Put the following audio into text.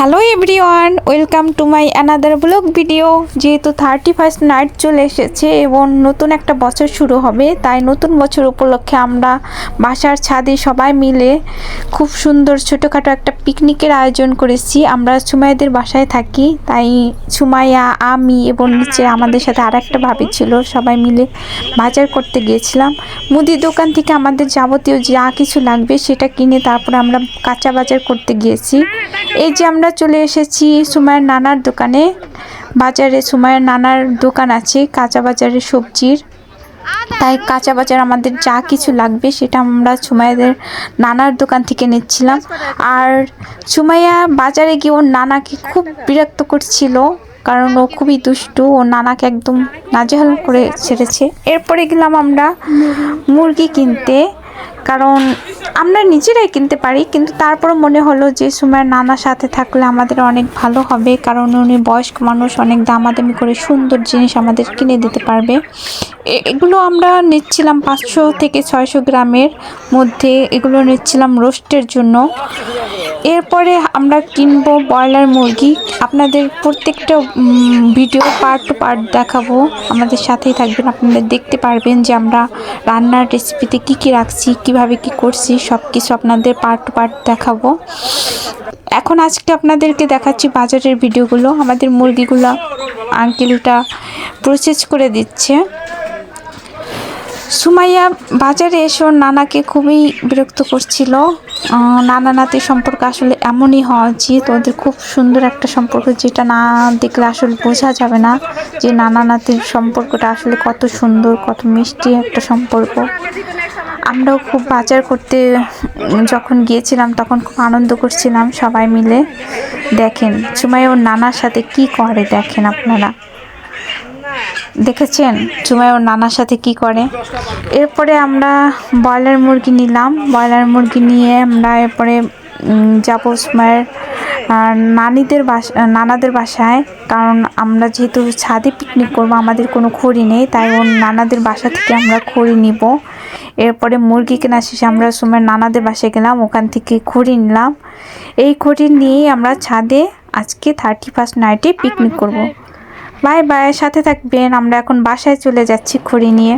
Hello everyone, welcome to my another blog video. যেহেতু thirty first night চলে এসেছে এবং নতুন একটা বছর শুরু হবে, তাই নতুন বছর উপলক্ষে আমরা বাসার ছাদে সবাই মিলে খুব সুন্দর ছোটোখাটো একটা পিকনিকের আয়োজন করেছি। আমরা সুমাইদের বাসায় থাকি, তাই সুমাইয়া, আমি এবং নিচে আমাদের সাথে আর একটা ভাবি ছিল, সবাই মিলে বাজার করতে গিয়েছিলাম। মুদির দোকান থেকে আমাদের যাবতীয় যা কিছু লাগবে সেটা কিনে তারপরে আমরা কাঁচা বাজার করতে গিয়েছি। এই যে আমরা চলে এসেছি সুমায়ের নানার দোকানে। বাজারে সুমায়ের নানার দোকান আছে, কাঁচা বাজারে সবজির। তাই কাঁচা বাজার আমাদের যা কিছু লাগবে সেটা আমরা সুমাইয়াদের নানার দোকান থেকে নিচ্ছিলাম। আর সুমাইয়া বাজারে গিয়ে ওর নানাকে খুব বিরক্ত করছিল, কারণ ও খুবই দুষ্টু। ও নানাকে একদম নাজেহাল করে ছেড়েছে। এরপরে গেলাম আমরা মুরগি কিনতে, কারণ আমরা নিজেরাই কিনতে পারি, কিন্তু তারপর মনে হলো যে সুমার নানার সাথে থাকলে আমাদের অনেক ভালো হবে, কারণ উনি বয়স্ক মানুষ, অনেক দামাদামি করে সুন্দর জিনিস আমাদের কিনে দিতে পারবে। এগুলো আমরা নিচ্ছিলাম পাঁচশো থেকে ছয়শো গ্রামের মধ্যে, এগুলো নিচ্ছিলাম রোস্টের জন্য। এরপরে আমরা কিনবো ব্রয়লার মুরগি। আপনাদের প্রত্যেকটা ভিডিও পার্ট টু পার্ট দেখাবো। আমাদের সাথেই থাকবেন, আপনারা দেখতে পারবেন যে আমরা রান্নার রেসিপিতে কি কি রাখছি, কীভাবে কি করছি। সব কিছু আপনাদের পার্ট পার্ট দেখাবো। এখন আজকে আপনাদেরকে দেখাচ্ছি বাজারের ভিডিওগুলো আমাদের মুরগিগুলো আঙ্কেলটা প্রসেস করে দিচ্ছে। সুমাইয়া বাজারে এসে ওর নানাকে খুবই বিরক্ত করছিল। নানা নাতি সম্পর্ক আসলে এমনই হওয়া উচিত। ওদের খুব সুন্দর একটা সম্পর্ক, যেটা না দেখলে আসলে বোঝা যাবে না যে নানা নাতির সম্পর্কটা আসলে কত সুন্দর, কত মিষ্টি একটা সম্পর্ক। আমরাও খুব বাজার করতে যখন গিয়েছিলাম, তখন খুব আনন্দ করছিলাম সবাই মিলে। দেখেন, সুমাইয়া ওর নানার সাথে কি করে, দেখেন আপনারা। দেখেছেন চুমাই ওর নানার সাথে কি করে? এরপরে আমরা ব্রয়লার মুরগি নিলাম। ব্রয়লার মুরগি নিয়ে আমরা এরপরে যাব সুমাইয়ের নানিদের বাসা, নানাদের বাসায়। কারণ আমরা যেহেতু ছাদে পিকনিক করব, আমাদের কোনো খড়ি নেই, তাই ওর নানাদের বাসা থেকে আমরা খড়ি নিব। এরপরে মুরগি কেনা শেষে আমরা সুমাইয়ের নানাদের বাসায় গেলাম, ওখান থেকে খড়ি নিলাম। এই খড়ি নিয়েই আমরা ছাদে আজকে থার্টি ফার্স্ট নাইটে পিকনিক করব। বাই বাই সাথে থাকবেন। আমরা এখন বাসায় চলে যাচ্ছি খড়ি নিয়ে।